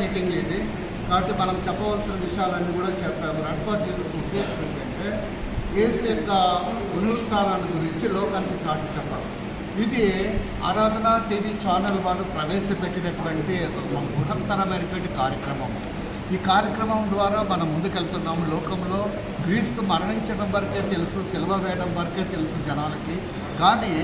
Meeting ఇది. కాబట్టి మనం చెప్పవలసిన విషయాలన్నీ కూడా చెప్పాము. రన్ఫర్ చేసిన ఉద్దేశం ఏంటంటే యేసు యొక్క పునరుత్నాలను గురించి లోకానికి చాటి చెప్పాలి ఇది ఆరాధన టీవీ ఛానల్ వాళ్ళు ప్రవేశపెట్టినటువంటి బృహత్తరమైనటువంటి కార్యక్రమం. ఈ కార్యక్రమం ద్వారా మనం ముందుకెళ్తున్నాము లోకంలో. క్రీస్తు మరణించడం వరకే తెలుసు సిలువ వేయడం వరకే తెలుసు జనాలకి. కానీ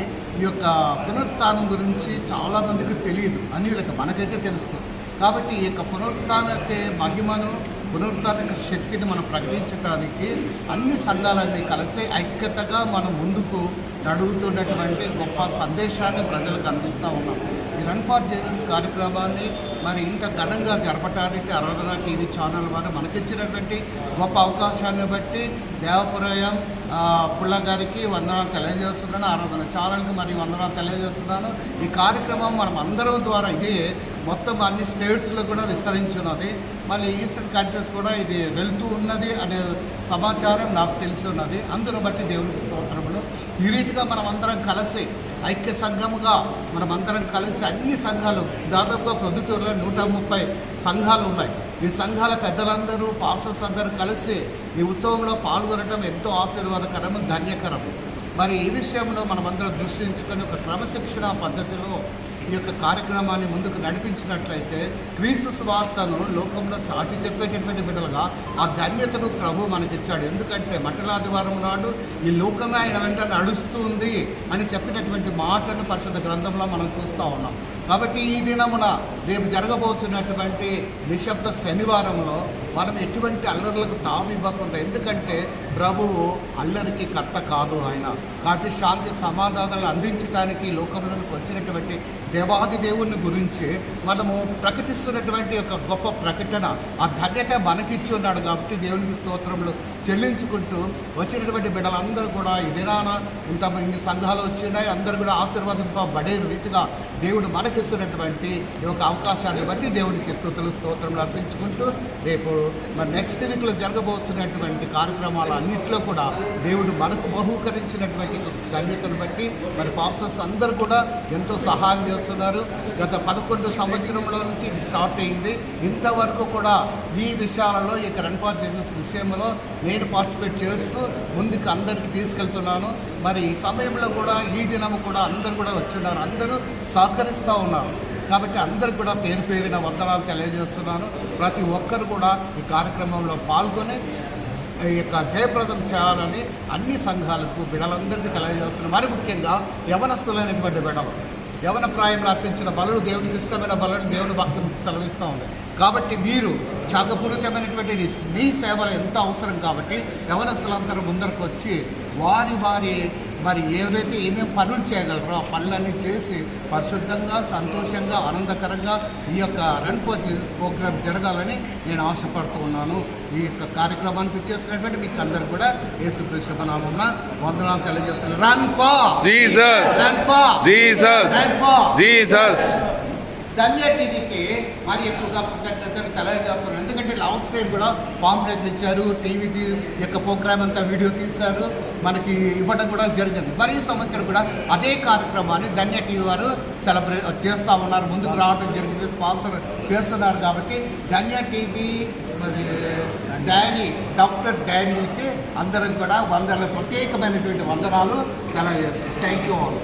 ఈ యొక్క పునరుత్నం గురించి చాలామందికి తెలియదు. అన్యులకు మనకైతే తెలుస్తుంది. కాబట్టి ఈ యొక్క పునరుత్నక మహిమను పునరుత్నక శక్తిని మనం ప్రకటించడానికి అన్ని సంఘాలన్నీ కలిసి ఐక్యతగా మనం ముందుకు నడుగుతున్నటువంటి గొప్ప సందేశాన్ని ప్రజలకు అందిస్తూ ఉన్నాం. రన్ ఫర్ జస్టిస్ కార్యక్రమాన్ని మరి ఇంత ఘనంగా జరపడానికి ఆరాధన టీవీ ఛానల్ వారు మనకిచ్చినటువంటి గొప్ప అవకాశాన్ని బట్టి దేవపురాయం ఆ, పుల్ల గారికి వందనాలు తెలియజేస్తున్నాను. ఆరాధన ఛానల్కి మరి వందనాలు తెలియజేస్తున్నాను. ఈ కార్యక్రమం మనం అందరం ద్వారా ఇది మొత్తం అన్ని స్టేట్స్లో కూడా విస్తరించున్నది. మళ్ళీ ఈస్టర్న్ కంట్రీస్ కూడా ఇది వెళ్తూ ఉన్నది అనే సమాచారం నాకు తెలిసి ఉన్నది. అందును బట్టి దేవునికి ఈ రీతిగా మనం అందరం కలిసి ఐక్య సంఘముగా మనమందరం కలిసి అన్ని సంఘాలు దాదాపుగా ప్రొద్దుటూరులో నూట ముప్పై సంఘాలు ఉన్నాయి. ఈ సంఘాల పెద్దలందరూ పాస్టర్స్ అందరూ కలిసి ఈ ఉత్సవంలో పాల్గొనడం ఎంతో ఆశీర్వాదకరము ధన్యకరము. మరి ఈ విషయంలో మనమందరం దృష్టించుకొని ఒక క్రమశిక్షణ పద్ధతిలో ఈ యొక్క కార్యక్రమాన్ని ముందుకు నడిపించినట్లయితే క్రీస్తు స్వార్థను లోకంలో చాటి చెప్పేటటువంటి బిడ్డలుగా ఆ ధన్యతను ప్రభు మనకిచ్చాడు. ఎందుకంటే మట్టలాదివారం నాడు ఈ లోకమే ఆయన వెంట నడుస్తుంది అని చెప్పినటువంటి మాటను పరిశుద్ధ గ్రంథంలో మనం చూస్తూ ఉన్నాం. కాబట్టి ఈ దినమున రేపు జరగబోతున్నటువంటి నిశ్శబ్ద శనివారంలో మనం ఎటువంటి అల్లర్లకు తావు ఇవ్వకుండా ఎందుకంటే ప్రభువు అల్లరికి కర్త కాదు ఆయన. కాబట్టి శాంతి సమాధానాలు అందించడానికి లోకంలోకి వచ్చినటువంటి దేవాది దేవుని గురించి మనము ప్రకటిస్తున్నటువంటి ఒక గొప్ప ప్రకటన ఆ ధన్యత మనకిచ్చి ఉన్నాడు కాబట్టి దేవునికి స్తోత్రములు చెల్లించుకుంటూ వచ్చినటువంటి బిడ్డలందరూ కూడా ఈ దినాన ఇంత ఇన్ని సంఘాలు వచ్చినాయి అందరూ కూడా ఆశీర్వదింపబడే రీతిగా దేవుడు మనకి మనకిస్తున్నటువంటి ఈ యొక్క అవకాశాన్ని బట్టి దేవునికి స్థుతులు స్తోత్రములు అర్పించుకుంటూ రేపు మరి నెక్స్ట్ వీక్లో జరగబోతున్నటువంటి కార్యక్రమాలు అన్నింటిలో కూడా దేవుడు మనకు బహూకరించినటువంటి ధన్యతను బట్టి మరి పాస్టర్స్ అందరూ కూడా ఎంతో సహాయం చేస్తున్నారు. గత పదకొండు సంవత్సరంలో నుంచి ఇది స్టార్ట్ అయింది. ఇంతవరకు కూడా ఈ విషయాలలో ఇక రన్ఫార్ చేసిన విషయంలో నేను పార్టిసిపేట్ చేస్తూ ముందుకు అందరికి తీసుకెళ్తున్నాను. మరి ఈ సమయంలో కూడా ఈ దినం కూడా అందరూ కూడా వచ్చున్నారు. అందరూ సహకరిస్తూ ఉన్నారు. కాబట్టి అందరికి కూడా పేరు పేరిన వందనాలు తెలియజేస్తున్నాను. ప్రతి ఒక్కరు కూడా ఈ కార్యక్రమంలో పాల్గొని ఈ యొక్క జయప్రదం చేయాలని అన్ని సంఘాలకు బిడలందరికీ తెలియజేస్తున్నాను. మరి ముఖ్యంగా యవనస్తులైనటువంటి బిడలు యవన ప్రాయంలో అర్పించిన బలుడు దేవునికి ఇష్టమైన బలుడు దేవుని భక్తులు సెలవిస్తూ ఉంది. కాబట్టి మీరు త్యాగపూరితమైనటువంటి మీ- సేవలు ఎంతో అవసరం కాబట్టి యవనస్తులందరూ ముందరకు వచ్చి వారి వారి మరి ఏవైతే ఏమేమి పనులు చేయగలరో ఆ పనులన్నీ చేసి పరిశుద్ధంగా సంతోషంగా ఆనందకరంగా ఈ యొక్క రన్ ఫర్ జీసస్ ప్రోగ్రామ్ జరగాలని నేను ఆశపడుతూ ఉన్నాను ఈ యొక్క కార్యక్రమానికి చేసినటువంటి మీకు అందరు కూడా యేసుకృష్ణ నామం వందనాలు తెలియజేస్తున్నాను run for Jesus. Run for Jesus. Run for Jesus. ధన్యటిదికి మరి ఎక్కువగా కృతజ్ఞతలు తెలియజేస్తున్నాను ఎందుకంటే లాస్ట్ టైం కూడా పాంప్లెట్లు ఇచ్చారు టీవీ యొక్క ప్రోగ్రామ్ అంతా వీడియో తీశారు మనకి ఇవ్వడం కూడా జరిగింది. మరి ఈ సంవత్సరం కూడా అదే కార్యక్రమాన్ని ధన్య టీవీ వారు సెలబ్రేట్ చేస్తూ ఉన్నారు. ముందుకు రావడం జరిగింది. స్పాన్సర్ చేస్తున్నారు కాబట్టి ధన్య టీవీ మరి డానీ డాక్టర్ డానీకి అందరం కూడా వందల ప్రత్యేకమైనటువంటి వందనాలు తెలియజేస్తారు థ్యాంక్ యూ ఆల్